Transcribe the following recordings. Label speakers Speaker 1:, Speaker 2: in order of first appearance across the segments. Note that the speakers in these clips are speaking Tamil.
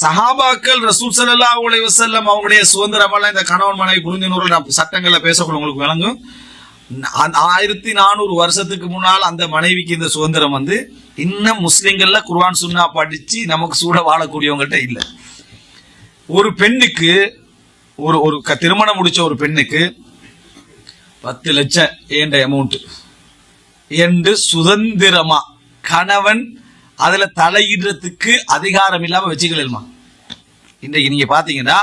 Speaker 1: சஹாபாக்கள் ரசூல் சல்லா அலைஹி வசல்லம் அவங்களுடைய சுதந்திரமெல்லாம் இந்த கணவன் மனைவி புரிந்துணர்வு நான் சட்டங்களை பேசக்கூட உங்களுக்கு விளங்கும். ஆயிரத்தி நானூறு வருஷத்துக்கு முன்னால் அந்த மனைவிக்கு இந்த சுதந்திரம் வந்து இன்னும் முஸ்லீம்கள்ல குர்வான் சுன்னா படிச்சு நமக்கு சூட வாழக்கூடியவங்கள்ட்ட இல்லை. ஒரு பெண்ணுக்கு ஒரு ஒரு க- திருமணம் முடிச்ச ஒரு பெண்ணுக்கு பத்து லட்சம் ஏண்ட அமௌண்ட் என்று சுதந்திரமா கணவன் அதுல தலையிடுறதுக்கு அதிகாரம் இல்லாம வச்சுக்கலாமா இன்றைக்கு நீங்க பாத்தீங்கன்னா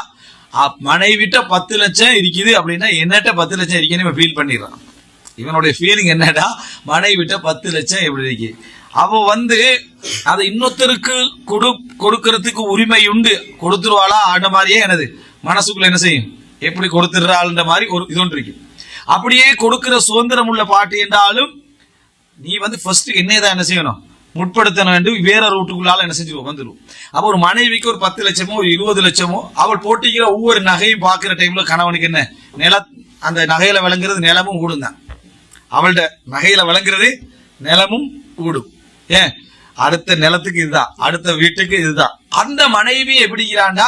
Speaker 1: மனைவிட்ட பத்து லட்சம் இருக்குது அப்படின்னா என்னட்ட பத்து லட்சம் இருக்குன்னு இவன் ஃபீல் பண்ணிடுறான். இவனுடைய ஃபீலிங் என்னடா மனைவிட்ட பத்து லட்சம் எப்படி இருக்கு. அவன் வந்து அதை இன்னொருத்தருக்கு கொடு கொடுக்கறதுக்கு உரிமை உண்டு. கொடுத்துருவாளா? அந்த மாதிரியே எனது. மனசுக்குள்ள என்ன செய்யும்? எப்படி கொடுத்துடுறாள்ன்ற மாதிரி ஒரு இது ஒன்று இருக்கு. அப்படியே கொடுக்கிற சுதந்திரம் உள்ள பாட்டு என்றாலும் நீ வந்து ஃபர்ஸ்ட் என்னதான் என்ன செய்யணும்? முற்படுத்தணும் வேண்டும் வேற ரூட்டுக்குள்ளால என்ன செஞ்சு வந்துடும் அப்ப ஒரு மனைவிக்கு ஒரு பத்து லட்சமோ ஒரு இருபது லட்சமோ அவள் போட்டிக்கிற ஒவ்வொரு நகையும் பார்க்குற டைம்ல கணவனுக்கு என்ன? நில அந்த நகையில விளங்குறது நிலமும் ஊடும் தான் அவள்கிட்ட நகையில விளங்குறது நிலமும் ஊடும். ஏன்? அடுத்த நிலத்துக்கு இதுதான். அடுத்த வீட்டுக்கு இதுதான். அந்த மனைவி எப்படிங்கிறான்னா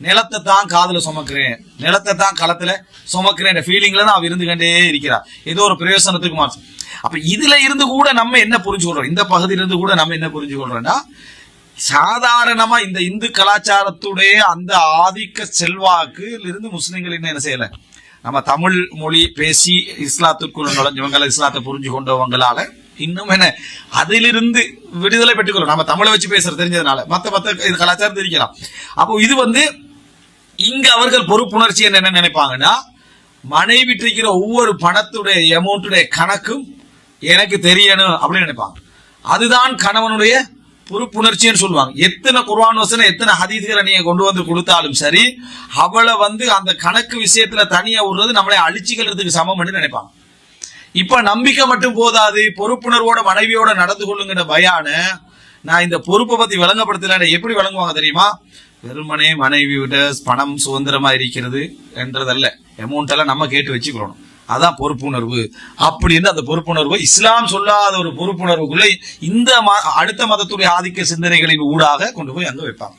Speaker 1: நிலத்தை தான் காதில் சுமக்கிறேன். நிலத்தை தான் களத்துல சுமக்கிறேன். ஃபீலிங்ல தான் அவ இருந்துகிட்டே இருக்கிறார் ஏதோ ஒரு பிரயோசனத்துக்கு மாற்றம் அப்ப இதுல இருந்து கூட நம்ம என்ன புரிஞ்சுக்கொள்றோம்? இந்த பகுதியில இருந்து கூட நம்ம என்ன புரிஞ்சுக்கொள்றோம்னா சாதாரணமா இந்த இந்து கலாச்சாரத்துடைய அந்த ஆதிக்க செல்வாக்கு இருந்து முஸ்லிம்கள் இன்னும் என்ன செய்யல? நம்ம தமிழ் மொழி பேசி இஸ்லாத்துக்குள் நுழைஞ்சவங்கள இஸ்லாத்தை புரிஞ்சு கொண்டவங்களால இன்னும் என்ன அதிலிருந்து விடுதலை பெற்றுக்கிறோம் நம்ம தமிழை வச்சு பேசுறது தெரிஞ்சதுனால. மத்த மத்த இது கலாச்சாரம் தெரிக்கலாம் அப்போ இது வந்து இங்க அவர்கள் பொறுப்புணர்ச்சி என்ன நினைப்பாங்கன்னா மனைவி இருக்கிற ஒவ்வொரு பணத்துடைய அமௌண்ட்டுடைய கணக்கும் எனக்கு தெரியணும் அப்படின்னு நினைப்பாங்க. அதுதான் கணவனுடைய பொறுப்புணர்ச்சின்னு சொல்லுவாங்க. எத்தனை குர்வான் வசனம் எத்தனை ஹதீஸ்களை நீங்க கொண்டு வந்து கொடுத்தாலும் சரி அவளை வந்து அந்த கணக்கு விஷயத்துல தனியா விடுறது நம்மளை அழிச்சுக்கிறதுக்கு சமம் நினைப்பாங்க. இப்ப நம்பிக்கை மட்டும் போதாது பொறுப்புணர்வோட மனைவியோட நடந்து கொள்ளுங்கிற பயான நான் இந்த பொறுப்பை பத்தி விளங்கப்படுத்தல எப்படி விளங்குவாங்க தெரியுமா? வெறுமனே மனைவி விட பணம் சுதந்திரமா இருக்கிறது என்றதல்ல. அமௌண்ட் எல்லாம் நம்ம கேட்டு வச்சுக்கிறோம் அதான் பொறுப்புணர்வு. அப்படின்னு அந்த பொறுப்புணர்வு இஸ்லாம் சொல்லாத ஒரு பொறுப்புணர்வுக்குள்ள இந்த அடுத்த மதத்துடைய ஆதிக்க சிந்தனைகளின் ஊடாக கொண்டு போய் அங்க வைப்பாங்க.